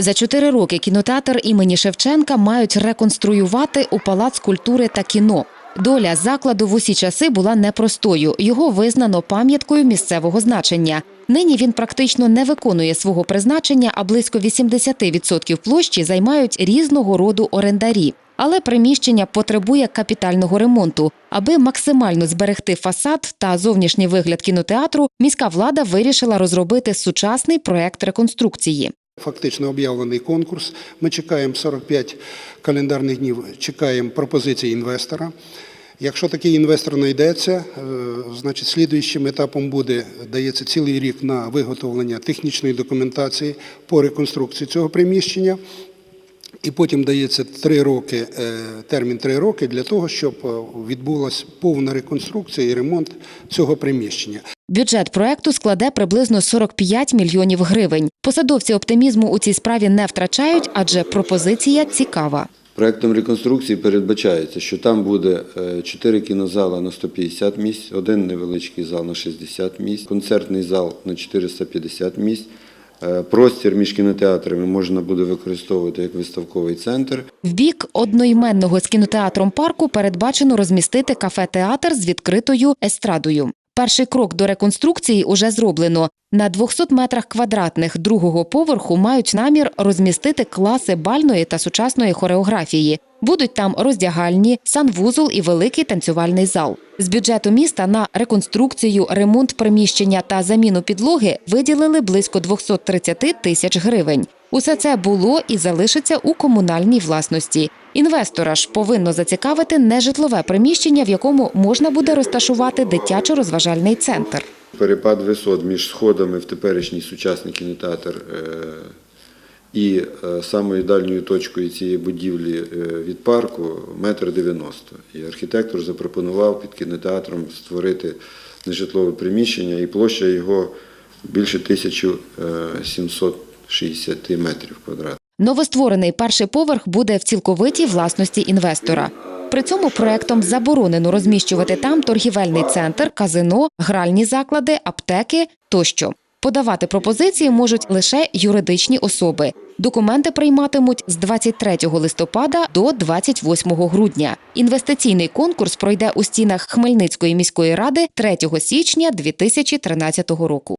За чотири роки кінотеатр імені Шевченка мають реконструювати у Палац культури та кіно. Доля закладу в усі часи була непростою. Його визнано пам'яткою місцевого значення. Нині він практично не виконує свого призначення, а близько 80% площі займають різного роду орендарі. Але приміщення потребує капітального ремонту. Аби максимально зберегти фасад та зовнішній вигляд кінотеатру, міська влада вирішила розробити сучасний проект реконструкції. Фактично об'явлений конкурс. Ми чекаємо 45 календарних днів, чекаємо пропозиції інвестора. Якщо такий інвестор знайдеться, е, значить слідуючим етапом буде дається цілий рік на виготовлення технічної документації по реконструкції цього приміщення. І потім дається три роки, е, термін три роки для того, щоб е, відбулася повна реконструкція і ремонт цього приміщення. Бюджет проекту складе приблизно 45 мільйонів гривень. Посадовці оптимізму у цій справі не втрачають, адже пропозиція цікава. Проектом реконструкції передбачається, що там буде 4 кінозали на 150 місць, один невеличкий зал на 60 місць, концертний зал на 450 місць. Е, Простір між кінотеатрами можна буде використовувати як виставковий центр. В бік одноіменного з кінотеатром парку передбачено розмістити кафе-театр з відкритою естрадою. Перший крок до реконструкції уже зроблено. На 200 метрах квадратних другого поверху мають намір розмістити класи бальної та сучасної хореографії. Будуть там роздягальні, санвузол і великий танцювальний зал. З бюджету міста на реконструкцію, ремонт приміщення та заміну підлоги виділили близько 230 тисяч гривень. Усе це було і залишиться у комунальній власності. Інвестора ж повинно зацікавити нежитлове приміщення, в якому можна буде розташувати дитячо-розважальний центр. Перепад висот між сходами в теперішній сучасний кінотеатр е, і е, самою дальньою точкою цієї будівлі е, від парку метр дев'яносто. І архітектор запропонував під кінотеатром створити нежитлове приміщення, і площа його більше 1760 метрів квадратних. Новостворений перший поверх буде в цілковитій власності інвестора. При цьому проектом заборонено розміщувати там торгівельний центр, казино, гральні заклади, аптеки тощо. Подавати пропозиції можуть лише юридичні особи. Документи прийматимуть з 23 листопада до 28 грудня. Інвестиційний конкурс пройде у стінах Хмельницької міської ради 3 січня 2013 року.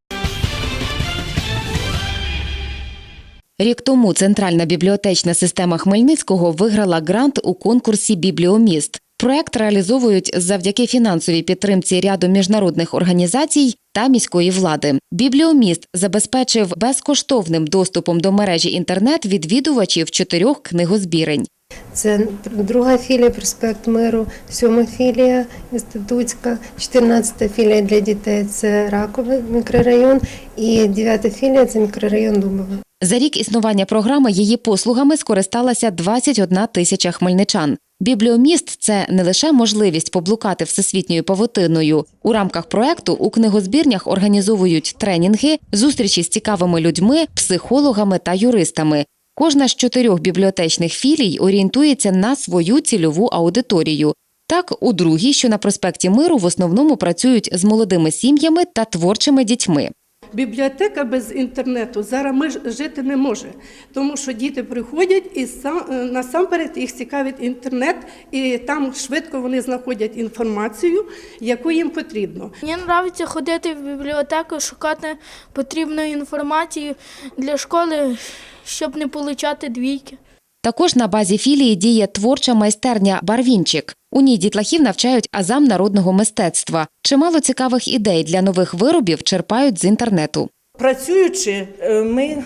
Рік тому Центральна бібліотечна система Хмельницького виграла грант у конкурсі Бібліоміст. Проект реалізовують завдяки фінансовій підтримці ряду міжнародних організацій та міської влади. Бібліоміст забезпечив безкоштовним доступом до мережі інтернет відвідувачів чотирьох книгозбірень. Це друга філія проспект миру, сьома філія інститутська, 14 філія для дітей це Раковий мікрорайон, і дев'ята філія це мікрорайон Дубове. За рік існування програми її послугами скористалася 21 тисяча хмельничан. Бібліоміст це не лише можливість поблукати всесвітньою павутиною. У рамках проекту у книгозбірнях організовують тренінги, зустрічі з цікавими людьми, психологами та юристами. Кожна з чотирьох бібліотечних філій орієнтується на свою цільову аудиторію. Так, у другій, що на проспекті Миру, в основному працюють з молодими сім'ями та творчими дітьми. Бібліотека без інтернету зараз ми жити не може, тому що діти приходять і сам е, насамперед їх цікавить інтернет, і там швидко вони знаходять інформацію, яку їм потрібно. Мені подобається ходити в бібліотеку, шукати потрібну інформацію для школи, щоб не получати двійки. Також на базі філії діє творча майстерня Барвінчик. У ній дітлахів навчають азам народного мистецтва. Чимало цікавих ідей для нових виробів черпають з інтернету. Працюючи, е, ми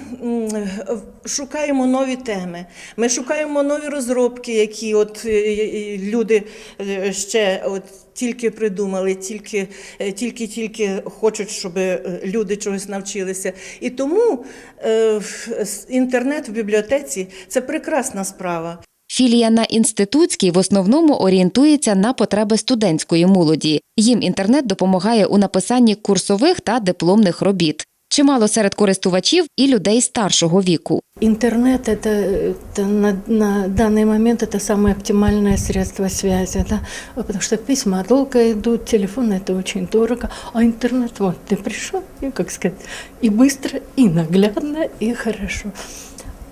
шукаємо нові теми. Ми шукаємо нові розробки, які от е, е, люди ще от тільки придумали, тільки, тільки, тільки хочуть, щоб люди чогось навчилися. І тому інтернет в бібліотеці це прекрасна справа. Філія на інститутській в основному орієнтується на потреби студентської молоді. Їм інтернет допомагає у написанні курсових та дипломних робіт. Чимало серед користувачів і людей старшого віку. Интернет это, это на, на данный момент это самое оптимальное средство связи, да? потому что письма долго идут, телефон это очень дорого, а интернет вот ты пришел и как сказать и быстро, и наглядно, и хорошо.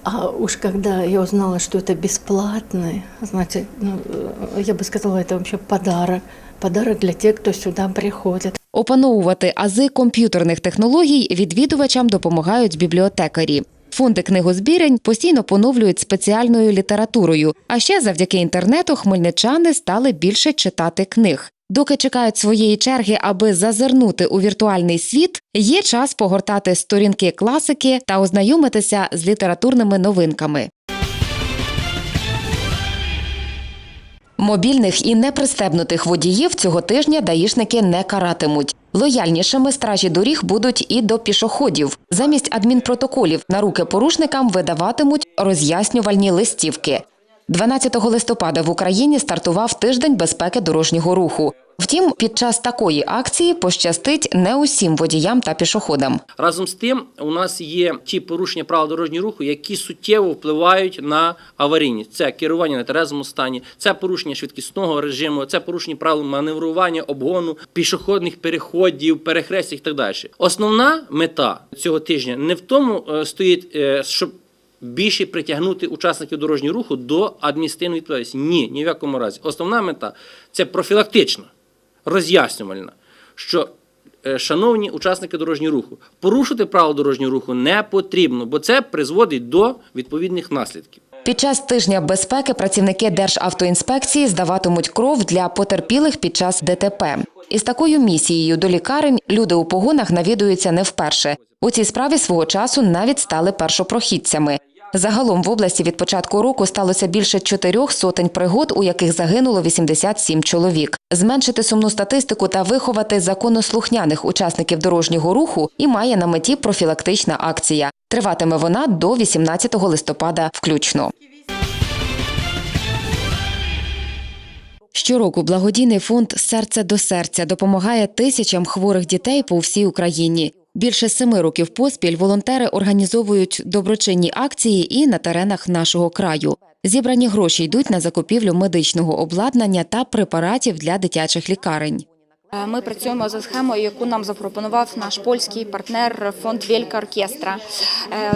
А уж когда я узнала, что это бесплатно, значит, ну, э, я бы сказала, это вообще подарок. Подарок для тех, кто сюда приходит. Опановувати ази комп'ютерних технологій відвідувачам допомагають бібліотекарі. Фонди книгозбірень постійно поновлюють спеціальною літературою. А ще завдяки інтернету хмельничани стали більше читати книг. Доки чекають своєї черги, аби зазирнути у віртуальний світ, є час погортати сторінки класики та ознайомитися з літературними новинками. Мобільних і непристебнутих водіїв цього тижня даїшники не каратимуть. Лояльнішими стражі доріг будуть і до пішоходів. Замість адмінпротоколів на руки порушникам видаватимуть роз'яснювальні листівки. 12 листопада в Україні стартував тиждень безпеки дорожнього руху. Втім, під час такої акції пощастить не усім водіям та пішоходам. Разом з тим, у нас є ті порушення правил дорожнього руху, які суттєво впливають на аварійність. Це керування на терезому стані, це порушення швидкісного режиму, це порушення правил маневрування, обгону, пішохідних переходів, перехрестів і так далі. Основна мета цього тижня не в тому е, стоїть, е, щоб більше притягнути учасників дорожнього руху до адміністративної відповідальності. Ні, ні в якому разі. Основна мета це профілактична, роз'яснювальна, що Е, Шановні учасники дорожнього руху, порушити правила дорожнього руху не потрібно, бо це призводить до відповідних наслідків. Під час тижня безпеки працівники Державтоінспекції здаватимуть кров для потерпілих під час ДТП. Із такою місією до лікарень люди у погонах навідуються не вперше. У цій справі свого часу навіть стали першопрохідцями. Загалом в області від початку року сталося більше чотирьох сотень пригод, у яких загинуло 87 чоловік. Зменшити сумну статистику та виховати законослухняних учасників дорожнього руху і має на меті профілактична акція. Триватиме вона до 18 листопада включно. Щороку благодійний фонд Серце до серця допомагає тисячам хворих дітей по всій Україні. Більше семи років поспіль волонтери організовують доброчинні акції і на теренах нашого краю. Зібрані гроші йдуть на закупівлю медичного обладнання та препаратів для дитячих лікарень. Е, Ми працюємо за схемою, яку нам запропонував наш польський партнер фонд Вілька Оркестра.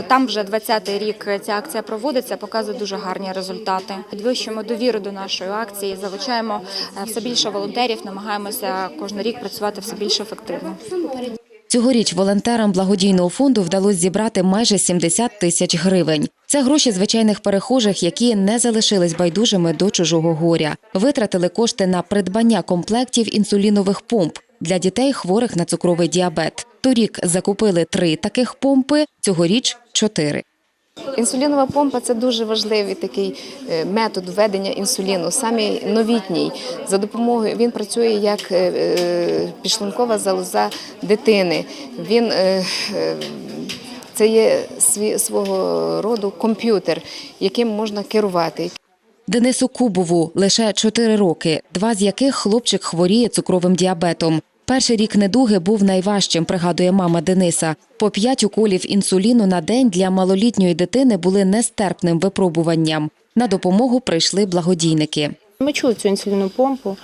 Там вже 20-й рік ця акція проводиться, показує дуже гарні результати. Підвищуємо довіру до нашої акції, залучаємо е, все більше волонтерів, намагаємося кожен рік працювати все більш ефективно. Цьогоріч волонтерам благодійного фонду вдалося зібрати майже 70 тисяч гривень. Це гроші звичайних перехожих, які не залишились байдужими до чужого горя. Витратили кошти на придбання комплектів інсулінових помп для дітей, хворих на цукровий діабет. Торік закупили три таких помпи, цьогоріч чотири. Інсулінова помпа це дуже важливий такий е, метод введення інсуліну, самий новітній. За допомогою він працює як е, е, підшлункова залоза дитини. Він це є свого роду комп'ютер, яким можна керувати. Денису Кубову лише 4 роки, два з яких хлопчик хворіє цукровим діабетом. Перший рік недуги був найважчим, пригадує мама Дениса. По п'ять уколів інсуліну на день для малолітньої дитини були нестерпним випробуванням. На допомогу прийшли благодійники. Ми чули цю інсулінну помпу.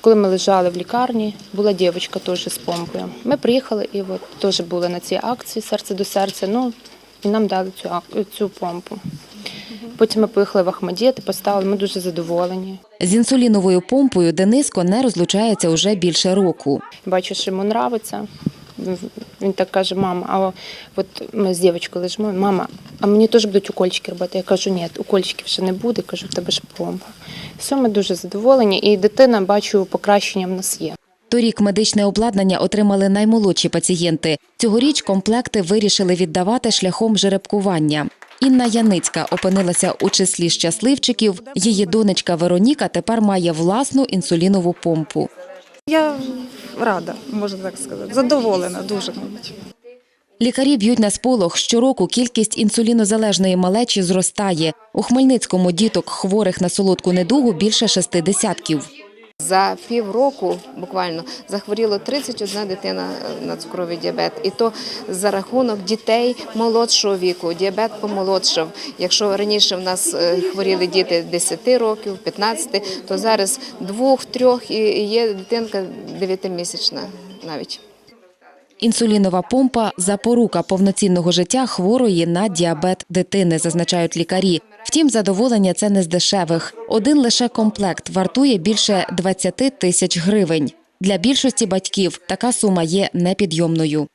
Коли ми лежали в лікарні, була дівчинка теж з помпою. Ми приїхали і от теж були на цій акції серце до серця. Ну і нам дали цю цю помпу. Потім ми поїхали в Ахмадіт поставили. Ми дуже задоволені. З інсуліновою помпою Дениско не розлучається уже більше року. Бачу, що йому нравиться. Він так каже: мама, а от ми з дівчинкою лежимо, мама, а мені теж будуть укольчики робити. Я кажу, ні, укольчиків вже не буде. Кажу, в тебе ж помпа. Все, ми дуже задоволені, і дитина бачу, покращення в нас є. Торік медичне обладнання отримали наймолодші пацієнти. Цьогоріч комплекти вирішили віддавати шляхом жеребкування. Інна Яницька опинилася у числі щасливчиків. Її донечка Вероніка тепер має власну інсулінову помпу. Я рада, можна так сказати. Задоволена дуже. Лікарі б'ють на сполох. Щороку кількість інсулінозалежної малечі зростає. У Хмельницькому діток хворих на солодку недугу більше шести десятків. За півроку буквально захворіло 31 дитина е, на цукровий діабет, і то за рахунок дітей молодшого віку. Діабет помолодшав. Якщо раніше в нас е, хворіли діти 10 років, 15, то зараз двох, трьох і є дитинка 9-місячна навіть. Інсулінова помпа запорука повноцінного життя хворої на діабет дитини, зазначають лікарі. Втім, задоволення це не з дешевих. Один лише комплект вартує більше 20 тисяч гривень. Для більшості батьків така сума є непідйомною.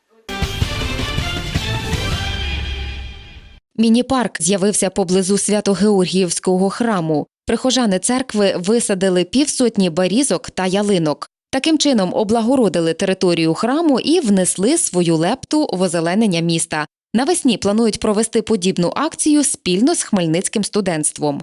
Міні-парк з'явився поблизу Свято-Георгіївського храму. Прихожани церкви висадили півсотні берізок та ялинок. Таким чином облагородили територію храму і внесли свою лепту в озеленення міста. Навесні планують провести подібну акцію спільно з хмельницьким студентством.